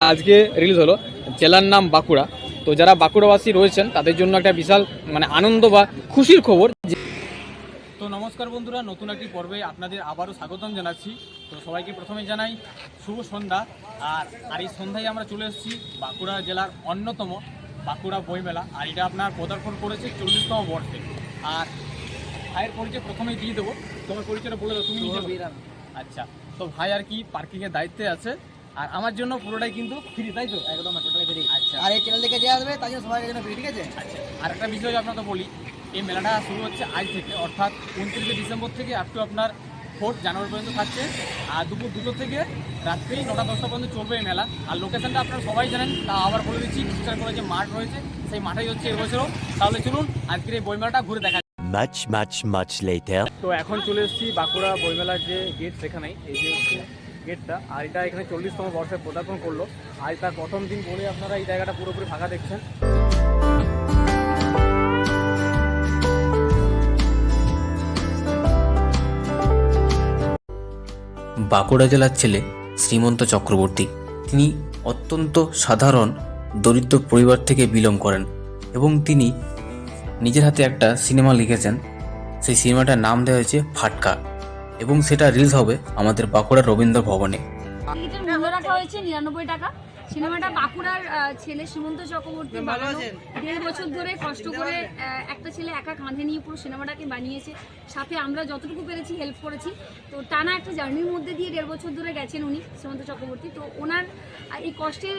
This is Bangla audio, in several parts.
আজকে রিলিজ হলো। জেলার নাম বাঁকুড়া। তো যারা বাঁকুড়াবাসী রয়েছেন তাদের জন্য একটা বিশাল মানে আনন্দ বা খুশির খবর। যে- তো নমস্কার বন্ধুরা নতুন একটি পর্বে আপনাদের আবারও স্বাগতম জানাচ্ছি। তো সবাইকে প্রথমে জানাই শুভ সন্ধ্যা। আর আর এই সন্ধ্যায় আমরা চলে এসেছি বাঁকুড়া জেলার অন্যতম বাঁকুড়া বইমেলা। আর এটা আপনার পদার্পণ করেছে চল্লিশতম বর্ষে। আর ভাইয়ের পরিচয় প্রথমেই দিয়ে দেবো। তোমার পরিচয়টা বলে দাও তুমি। আচ্ছা তো ভাই আর কি পার্কিংয়ের দায়িত্বে আছে? আর আমার জন্য পুরোটাই কিন্তু ফ্রি তাই তো? একদম টোটালি ফ্রি আচ্ছা। আর এই চ্যানেল থেকে যে আসবে তার জন্য সবাই জন্য free, ঠিক আছে? আচ্ছা। আর একটা বিষয় আপনাকে বলি এই মেলাটা শুরু হচ্ছে আজ থেকে অর্থাৎ উনত্রিশে ডিসেম্বর থেকে আপ টু আপনার ফোর্থ জানুয়ারি পর্যন্ত থাকছে। আর দুপুর দুটো থেকে রাত্রি নটা দশটা পর্যন্ত চলবে এই মেলা। আর লোকেশনটা আপনারা সবাই জানেন তা আবার বলে দিচ্ছি খ্রিস্টান করে যে মাঠ রয়েছে সেই মাঠেই হচ্ছে এবছরও। তাহলে চলুন আজকের এই বইমেলাটা ঘুরে দেখা Much, much, much later. তো এখন চলে এসেছি বাঁকুড়া বইমেলার যে গেট সেখানেই এই যে হচ্ছে গেটটা, আর এটা এখানে চল্লিশতম বর্ষে পদার্পণ করল। আজ তার প্রথম দিন বলে আপনারা এই জায়গাটা পুরোপুরি ফাঁকা দেখছেন। বাঁকুড়া জেলার ছেলে শ্রীমন্ত চক্রবর্তী, তিনি অত্যন্ত সাধারণ, দরিদ্র পরিবার থেকে বিলং করেন এবং তিনি নিজের হাতে একটা সিনেমা লিখেছেন। সেই সিনেমাটার নাম দেওয়া হয়েছে ফাটকা। এবং সেটা রিলিজ হবে আমাদের বাঁকুড়া রবীন্দ্র ভবনে। টিকিটের মূল্য রাখা হয়েছে নিরানব্বই টাকা। সিনেমাটা বাঁকুড়ার ছেলে সীমন্ত চক্রবর্তী বানানো। দেড় বছর ধরে কষ্ট করে একটা ছেলে একা কাঁধে নিয়ে পুরো সিনেমাটাকে বানিয়েছে। সাথে আমরা যতটুকু পেরেছি হেল্প করেছি। তো টানা একটা জার্নির মধ্যে দিয়ে দেড় বছর ধরে গেছেন উনি সীমন্ত চক্রবর্তী। তো ওনার এই কষ্টের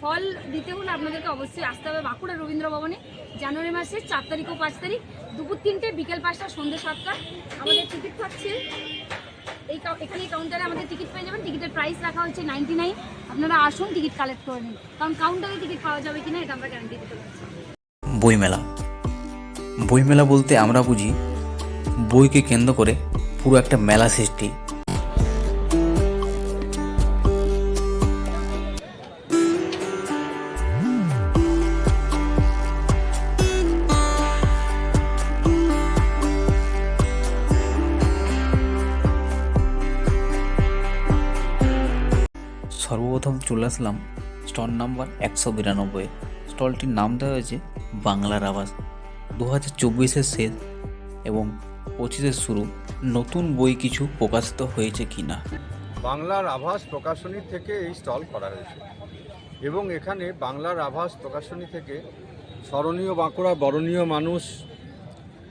ফল দিতে হলে আপনাদেরকে অবশ্যই আসতে হবে বাঁকুড়া রবীন্দ্র ভবনে। জানুয়ারি মাসের চার তারিখ ও পাঁচ তারিখ। দুপুর তিনটে বিকেল পাঁচটা সন্ধ্যে সাতটা। আমাদের টিকিট থাকছে এই এখানে কাউন্টারে আমাদের টিকিট পেয়ে যাবেন। টিকিটের প্রাইস রাখা হচ্ছে নাইনটি নাইন আপনারা আসুন টিকিট কালেক্ট করে নিন। কারণ কাউন্টারে টিকিট পাওয়া যাবে কিনা এটা আমরা গ্যারান্টি দিতে পারছি। বইমেলা। বইমেলা বলতে আমরা বুঝি বইকে কেন্দ্র করে পুরো একটা মেলা সৃষ্টি। সর্বপ্রথম চলে আসলাম স্টল নাম্বার একশো বিরানব্বই। স্টলটির নাম দেওয়া হয়েছে বাংলার আবাস দু হাজার চব্বিশের শেষ এবং পঁচিশের শুরু। নতুন বই কিছু প্রকাশিত হয়েছে কি না বাংলার আভাস প্রকাশনী থেকে এই স্টল করা হয়েছে। এবং এখানে বাংলার আভাস প্রকাশনী থেকে স্মরণীয় বাঁকুড়া বরণীয় মানুষ,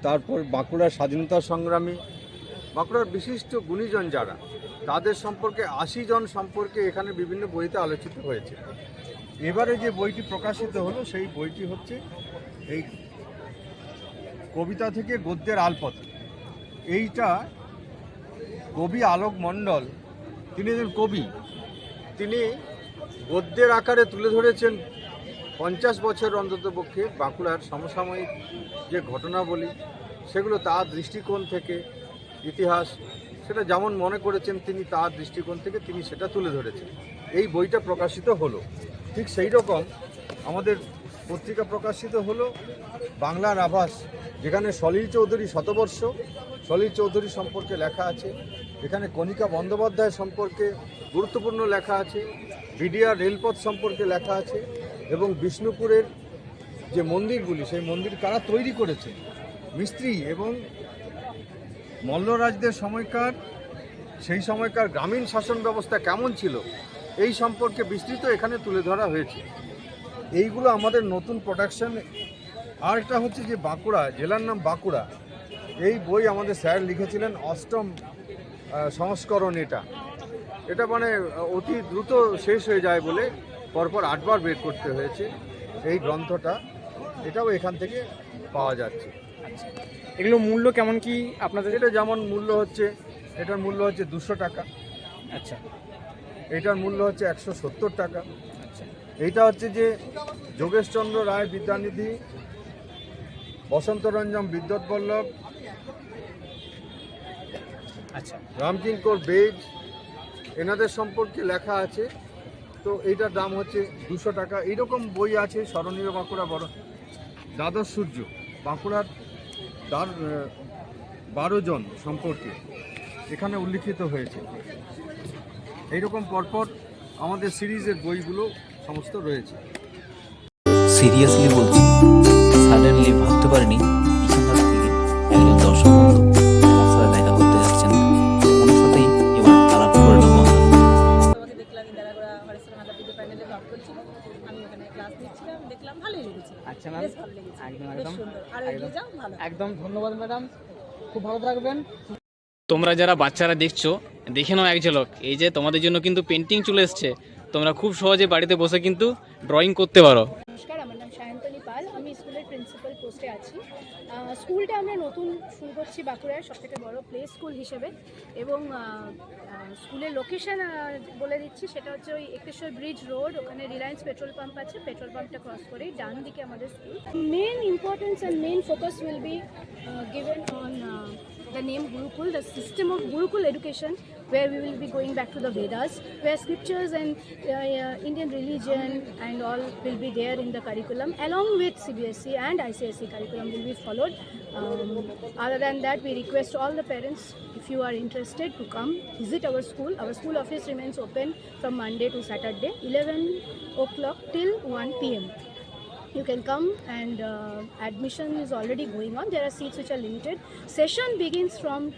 তারপর বাঁকুড়ার স্বাধীনতা সংগ্রামী, বাঁকুড়ার বিশিষ্ট গুণীজন যারা তাদের সম্পর্কে আশি জন সম্পর্কে এখানে বিভিন্ন বইতে আলোচিত হয়েছে। এবারে যে বইটি প্রকাশিত হলো, সেই বইটি হচ্ছে এই কবিতা থেকে গদ্যের আলপথ এইটা কবি আলোক মণ্ডল, তিনি একজন কবি। তিনি গদ্যের আকারে তুলে ধরেছেন পঞ্চাশ বছর অন্তত পক্ষে বাঁকুড়ার সমসাময়িক যে ঘটনাবলী, সেগুলো তার দৃষ্টিকোণ থেকে, ইতিহাস সেটা যেমন মনে করেছেন তিনি তার দৃষ্টিকোণ থেকে তিনি সেটা তুলে ধরেছেন। এই বইটা প্রকাশিত হলো। ঠিক সেই রকম আমাদের পত্রিকা প্রকাশিত হলো বাংলার আভাস, যেখানে সলিল চৌধুরী শতবর্ষ, সলিল চৌধুরী সম্পর্কে লেখা আছে, এখানে কণিকা বন্দ্যোপাধ্যায় সম্পর্কে গুরুত্বপূর্ণ লেখা আছে, বিডিআর রেলপথ সম্পর্কে লেখা আছে, এবং বিষ্ণুপুরের যে মন্দিরগুলি, সেই মন্দির কারা তৈরি করেছে? মিস্ত্রি এবং মল্লরাজদের সময়কার, সেই সময়কার গ্রামীণ শাসন ব্যবস্থা কেমন ছিল, এই সম্পর্কে বিস্তৃত এখানে তুলে ধরা হয়েছে। এইগুলো আমাদের নতুন প্রোডাকশন আর একটা হচ্ছে যে বাঁকুড়া, জেলার নাম বাঁকুড়া। এই বই আমাদের স্যার লিখেছিলেন অষ্টম সংস্করণ এটা। এটা মানে অতি দ্রুত শেষ হয়ে যায় বলে পরপর আটবার বের করতে হয়েছে এই গ্রন্থটা। এটাও এখান থেকে পাওয়া যাচ্ছে। এগুলো মূল্য কেমন কি আপনাদের? এটা যেমন মূল্য হচ্ছে এটার মূল্য হচ্ছে দুশো টাকা। আচ্ছা। এটার মূল্য হচ্ছে একশো সত্তর টাকা। এইটা হচ্ছে যে যোগেশচন্দ্র রায় বিদ্যানিধি বসন্তরঞ্জন বিদ্যুৎ বল্লভ আচ্ছা। রামকিঙ্কর বেগ এনাদের সম্পর্কে লেখা আছে। তো এইটার দাম হচ্ছে দুশো টাকা। এইরকম বই আছে স্মরণীয় বাঁকুড়া বড় দ্বাদশ সূর্য বাঁকুড়ার তার বারো জন সম্পর্কে এখানে উল্লিখিত হয়েছে। এইরকম পরপর আমাদের সিরিজের বইগুলো সমস্ত রয়েছে। সিরিয়াসলি লেগেছে। একদম একদম। আর এগিয়ে যাও ভালো একদম ধন্যবাদ ম্যাডাম। খুব ভালো থাকবেন। তোমরা যারা বাচ্চারা দেখছ দেখে নাও এক ঝলক। এই যে তোমাদের জন্য কিন্তু পেন্টিং চলে এসছে। তোমরা খুব সহজে বাড়িতে বসে কিন্তু ড্রয়িং করতে পারো নমস্কার আমার নাম সায়ন্তনী পাল আমি স্কুলের প্রিন্সিপাল পোস্টে আছি আহ, স্কুলটা আমরা নতুন শুরু করছি বাঁকুড়ার সবথেকে বড় প্লে স্কুল হিসেবে এবং স্কুলের লোকেশান বলে দিচ্ছি সেটা হচ্ছে ওই একটেশ্বর ব্রিজ রোড ওখানে রিলায়েন্স পেট্রোল পাম্প আছে পেট্রোল পাম্পটা ক্রস করেই ডান দিকে আমাদের school main importance and main focus will be given on the name Gurukul the system of Gurukul education, where we will be going back to the Vedas, where scriptures and uh, uh, Indian religion and all will be there in the curriculum, along with CBSE and ICSE curriculum will be followed. Um, other than that, we request all the parents, if you are interested, to come visit our school. Our school office remains open from Monday to Saturday, 11 o'clock till 1 p.m you can come and uh, admission is already going on there are seats which are limited session begins from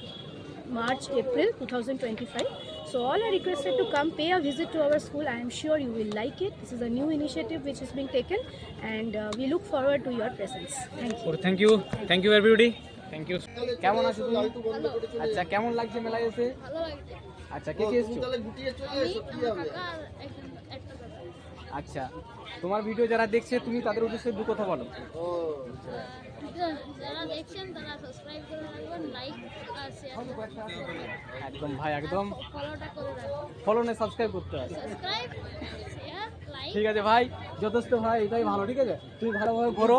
march april 2025 so all are requested to come pay a visit to our school i am sure you will like it this is a new initiative which is being taken and uh, we look forward to your presence thank you thank you thank you everybody thank you কেমন আছো তুমি আচ্ছা কেমন লাগছে মেলায় এসে আচ্ছা কে কে এসছো আচ্ছা তোমার ভিডিও যারা দেখছে তুমি তাদের উদ্দেশ্যে দু কথা বলো যারা দেখছেন তারা সাবস্ক্রাইব করে রাখবেন লাইক আর শেয়ার একদম ভাই একদম। ফলোটা করে রাখবেন। ফলো না সাবস্ক্রাইব করতে হবে সাবস্ক্রাইব শেয়ার লাইক ঠিক আছে ভাই যথেষ্ট ভাই এটাই ভালো ঠিক আছে? তুমি ভালোভাবে করো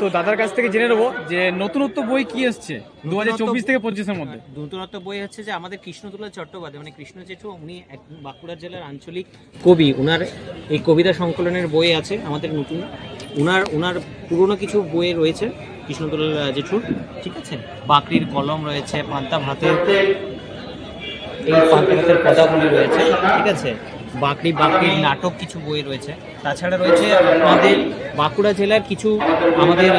তো দাদার কাছ থেকে জেনে নেব যে নতুনত্ব বই কি এসছে দু হাজার চব্বিশ থেকে পঁচিশের মধ্যে? নতুনত্ব বই হচ্ছে যে আমাদের কৃষ্ণতুলা চট্টোপাধ্যায় মানে কৃষ্ণ জেঠু উনি এক বাঁকুড়া জেলার আঞ্চলিক কবি। উনার এই কবিতা সংকলনের বই আছে আমাদের নতুন। উনার ওনার পুরনো কিছু বইয়ে রয়েছে কৃষ্ণদুল জেঠুর। ঠিক আছে? বাকরির কলম রয়েছে, পান্তা ভাতের, এই পান্তা ভাতের পদাগুলি রয়েছে। ঠিক আছে? বাকরি বাকরির নাটক কিছু বই রয়েছে। তাছাড়া রয়েছে আমাদের বাঁকুড়া জেলার কিছু আমাদের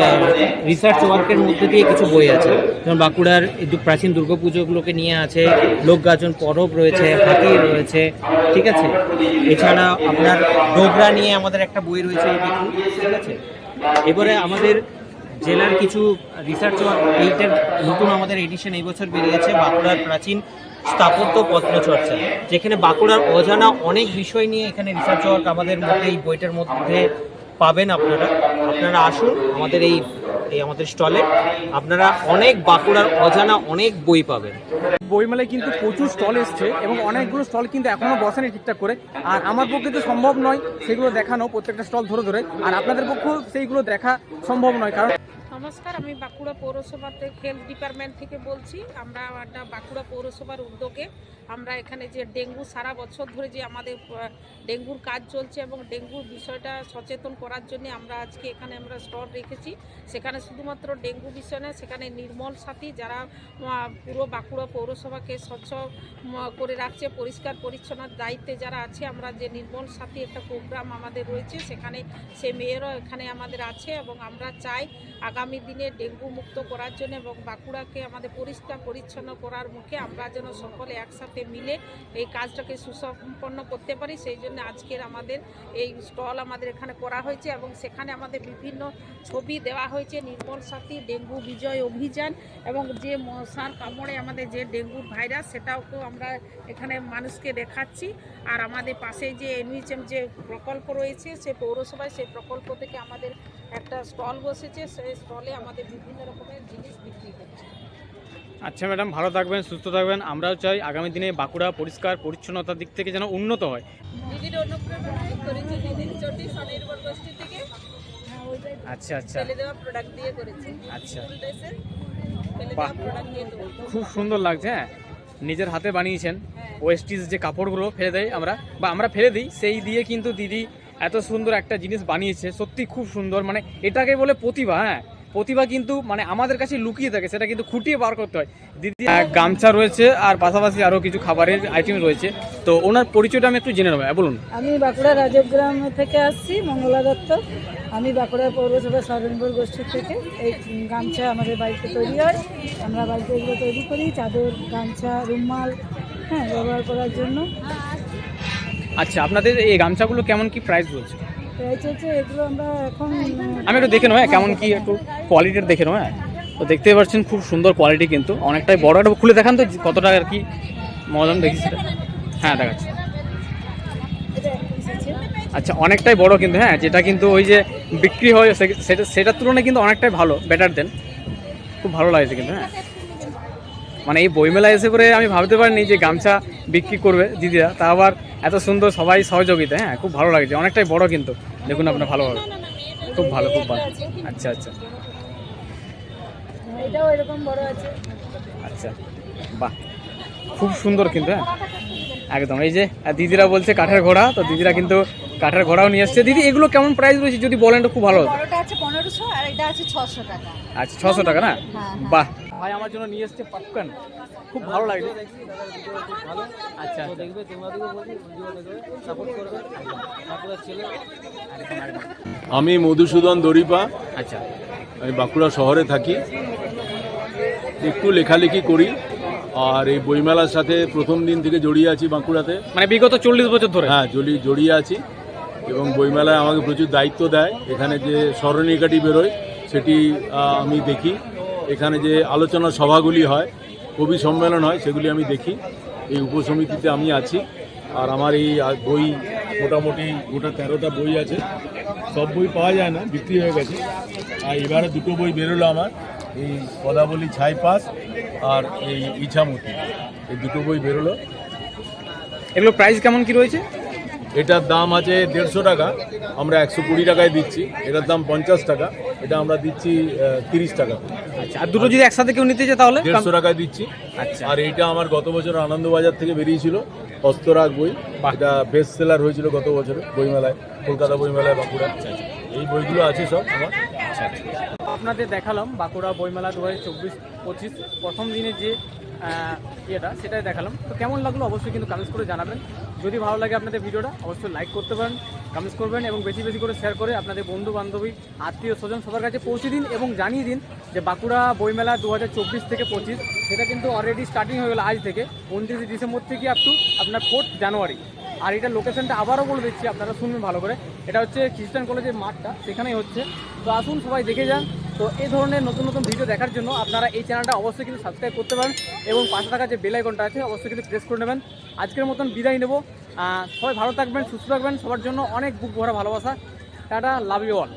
রিসার্চ ওয়ার্কের মধ্যে দিয়ে কিছু বই আছে। যেমন বাঁকুড়ার প্রাচীন দুর্গাপুজোগুলোকে নিয়ে আছে, লোকগাজন পরব রয়েছে, হাতি রয়েছে, ঠিক আছে? এছাড়া আপনার ডোগরা নিয়ে আমাদের একটা বই রয়েছে ঠিক আছে? এবারে আমাদের জেলার কিছু রিসার্চ ওয়ার্ক এইটার নতুন আমাদের এডিশন এই বছর বেরিয়েছে, বাঁকুড়ার প্রাচীন স্থাপত্য পত্রচর্চা যেখানে বাঁকুড়ার অজানা অনেক বিষয় নিয়ে এখানে রিসার্চ ওয়ার্ক আমাদের মধ্যে, এই বইটার মধ্যে পাবেন আপনারা। আপনারা আসুন আমাদের এই এই আমাদের স্টলে। আপনারা অনেক বাঁকুড়ার অজানা অনেক বই পাবেন। বইমেলায় কিন্তু প্রচুর স্টল এসছে এবং অনেকগুলো স্টল কিন্তু এখনও বসেনি ঠিকঠাক করে। আর আমার পক্ষে তো সম্ভব নয় সেগুলো দেখানো প্রত্যেকটা স্টল ধরে ধরে। আর আপনাদের পক্ষেও সেইগুলো দেখা সম্ভব নয়, কারণ নমস্কার, আমি বাঁকুড়া পৌরসভাতে হেলথ ডিপার্টমেন্ট থেকে বলছি। আমরা একটা বাঁকুড়া পৌরসভার উদ্যোগে আমরা এখানে যে ডেঙ্গু, সারা বছর ধরে যে আমাদের ডেঙ্গুর কাজ চলছে এবং ডেঙ্গুর বিষয়টা সচেতন করার জন্য আমরা আজকে এখানে আমরা স্টল রেখেছি। সেখানে শুধুমাত্র ডেঙ্গু বিষয় না সেখানে নির্মল সাথী যারা পুরো বাঁকুড়া পৌরসভাকে স্বচ্ছ করে রাখছে, পরিষ্কার পরিচ্ছন্নতার দায়িত্বে যারা আছে, আমরা যে নির্মল সাথী একটা প্রোগ্রাম আমাদের রয়েছে, সেখানে সে মেয়েরও এখানে আমাদের আছে এবং আমরা চাই আগামী দিনে ডেঙ্গু মুক্ত করার জন্য এবং বাঁকুড়াকে আমাদের পরিষ্কার পরিচ্ছন্ন করার মুখে আমরা যেন সকলে একসাথে মিলে এই কাজটাকে সুসম্পন্ন করতে পারি, সেই জন্য আজকের আমাদের এই স্টল আমাদের এখানে করা হয়েছে এবং সেখানে আমাদের বিভিন্ন ছবি দেওয়া হয়েছে, নির্মল সাথী, ডেঙ্গু বিজয় অভিযান এবং যে মশার কামড়ে আমাদের যে ডেঙ্গুর ভাইরাস সেটাকেও আমরা এখানে মানুষকে দেখাচ্ছি। আর আমাদের পাশে যে এনইচএম যে প্রকল্প রয়েছে, সে পৌরসভায় সেই প্রকল্প থেকে আমাদের একটা স্টল বসেছে সেই স্টলে আমাদের বিভিন্ন রকমের জিনিস বিক্রি হচ্ছে। আচ্ছা ম্যাডাম ভালো থাকবেন সুস্থ থাকবেন। আমরাও চাই আগামী দিনে বাঁকুড়া পরিষ্কার পরিচ্ছন্নতার দিক থেকে যেন উন্নত হয়। দিদির অনুপ্রেরণায় করেছি দিদির চটি স্বনির্ভর গোষ্ঠী থেকে। আচ্ছা আচ্ছা। ফেলে দেওয়া প্রোডাক্ট দিয়ে করেছি। আচ্ছা। খুব সুন্দর লাগছে হ্যাঁ? নিজের হাতে বানিয়েছেন। ওয়েস্টিজ যে কাপড়গুলো ফেলে দেয় আমরা বা আমরা ফেলে দিই সেই দিয়ে কিন্তু দিদি এত সুন্দর একটা জিনিস বানিয়েছে সত্যি খুব সুন্দর। মানে এটাকে বলে প্রতিভা হ্যাঁ? প্রতিভা কিন্তু মানে আমাদের কাছে লুকিয়ে থাকে সেটা কিন্তু খুঁটিয়ে বার করতে হয়। দিদি গামছা রয়েছে আর পাশাপাশি আরও কিছু খাবারের আইটেম রয়েছে। তো ওনার পরিচয়টা আমি একটু জেনে নেব হ্যাঁ, বলুন। আমি বাঁকুড়া রাজগ্রাম থেকে আসছি মঙ্গলা দত্ত। আমি বাঁকুড়া পৌরসভা স্বয়ম্বর গোষ্ঠীর থেকে। এই গামছা আমাদের বাড়িতে তৈরি হয়। আমরা বাড়িতে এগুলো তৈরি করি চাদর গামছা রুমাল হ্যাঁ ব্যবহার করার জন্য। আচ্ছা আপনাদের এই গামছাগুলো কেমন কি প্রাইস এখন আমি একটু দেখে নেব হ্যাঁ কেমন কি একটু কোয়ালিটির দেখে নেব হ্যাঁ। তো দেখতেই পাচ্ছেন খুব সুন্দর কোয়ালিটি কিন্তু। অনেকটাই বড় একটা খুলে দেখান তো কতটা আর কি মদন দেখি সেটা। হ্যাঁ দেখাচ্ছি। আচ্ছা অনেকটাই বড় কিন্তু হ্যাঁ যেটা কিন্তু ওই যে বিক্রি হয় সেটা সেটার তুলনায় কিন্তু অনেকটাই ভালো বেটার দেন খুব ভালো লাগছে কিন্তু হ্যাঁ। মানে এই বইমেলা এসে করে আমি ভাবতে পারিনি যে গামছা বিক্রি করবে দিদিরা। তা আবার এত সুন্দর সবাই সহযোগিতা হ্যাঁ খুব ভালো লাগছে। অনেকটাই বড় কিন্তু। দেখুন আপনার ভালোভাবে। খুব ভালো খুব ভালো। আচ্ছা আচ্ছা। হ্যাঁ, এটাও এরকম বড় আছে। আচ্ছা। বাহ খুব সুন্দর কিন্তু হ্যাঁ। একদম এই যে দিদিরা বলছে কাঠের ঘোড়া তো দিদিরা কিন্তু কাঠের ঘোড়াও নিয়ে এসছে। দিদি এগুলো কেমন প্রাইস রয়েছে? যদি বলেন তো খুব ভালো হতো। বড়টা আছে পনেরোশো আর এটা আছে ছশো টাকা। আচ্ছা ছশো টাকা না? হ্যাঁ, বাহ ভাই আমার জন্য নিয়ে এসছে পপকর্ন। খুব ভালো লাগছে আচ্ছা আচ্ছা। দেখবে সাপোর্ট করবে। আমি মধুসূদন দরিপা। আচ্ছা। আমি বাঁকুড়া শহরে থাকি। একটু লেখালেখি করি। আর এই বইমেলার সাথে প্রথম দিন থেকে জড়িয়ে আছি বাঁকুড়াতে। মানে বিগত চল্লিশ বছর ধরে? হ্যাঁ জড়ি জড়িয়ে আছি। এবং বইমেলায় আমাকে প্রচুর দায়িত্ব দেয়। এখানে যে স্মরণিকাটি বেরোয় সেটি আমি দেখি। এখানে যে আলোচনা সভাগুলি হয়, কবি সম্মেলন হয়, সেগুলি আমি দেখি। এই উপসমিতিতে আমি আছি। আর আমার এই বই মোটামুটি গোটা তেরোটা বই আছে। সব বই পাওয়া যায় না, বিক্রি হয়ে গেছে। আর এবারে দুটো বই বেরোলো আমার। এই পদাবলী ছাই পাস আর এই ইছামতি। এই দুটো বই বেরোলো। এগুলো প্রাইস কেমন কি রয়েছে? এটার দাম আছে দেড়শো টাকা আমরা একশো কুড়ি টাকায় দিচ্ছি। এটার দাম পঞ্চাশ টাকা এটা আমরা দিচ্ছি তিরিশ টাকা। আচ্ছা আর দুটো যদি একসাথে কেউ নিতে চায় তাহলে? দেড়শো টাকায় দিচ্ছি। আচ্ছা। আর এটা আমার গত বছর আনন্দবাজার থেকে বেরিয়েছিল হস্তরাগ বই। এটা বেস্ট সেলার হয়েছিল গত বছরে বইমেলায় কলকাতা বইমেলায় বাঁকুড়া। এই বইগুলো আছে সব আমার। আপনাদের দেখালাম বাঁকুড়া বইমেলা দু হাজার চব্বিশ পঁচিশ। প্রথম দিনে যে ইয়েটা সেটাই দেখালাম। তো কেমন লাগল অবশ্যই কিন্তু কমেন্টস করে জানাবেন। যদি ভালো লাগে আপনাদের ভিডিওটা, অবশ্যই লাইক করতে পারেন কমেন্টস করবেন এবং বেশি বেশি করে শেয়ার করে আপনাদের বন্ধু বান্ধবী আত্মীয় স্বজন সবার কাছে পৌঁছে দিন এবং জানিয়ে দিন যে বাঁকুড়া বইমেলা দু হাজার চব্বিশ থেকে পঁচিশ, সেটা কিন্তু অলরেডি স্টার্টিং হয়ে গেলো আজ থেকে, উনত্রিশে ডিসেম্বর থেকে আপ টু আপনার ফোর্থ জানুয়ারি আর এটা লোকেশনটা আবারও বলে দিচ্ছি, আপনারা শুনবেন ভালো করে। এটা হচ্ছে খ্রিস্টান কলেজের মাঠটা, সেখানেই হচ্ছে। তো আসুন সবাই দেখে যান তো এই ধরনের নতুন নতুন ভিডিও দেখার জন্য আপনারা এই চ্যানেলটা অবশ্যই কিন্তু সাবস্ক্রাইব করতে পারেন এবং পাশে থাকা যে বেল আইকনটা আছে, অবশ্যই কিন্তু প্রেস করে নেবেন। আজকের মতন বিদায় নেব। সবাই ভালো থাকবেন, সুস্থ থাকবেন। সবার জন্য অনেক বুক ভরা ভালোবাসা। Tata love you all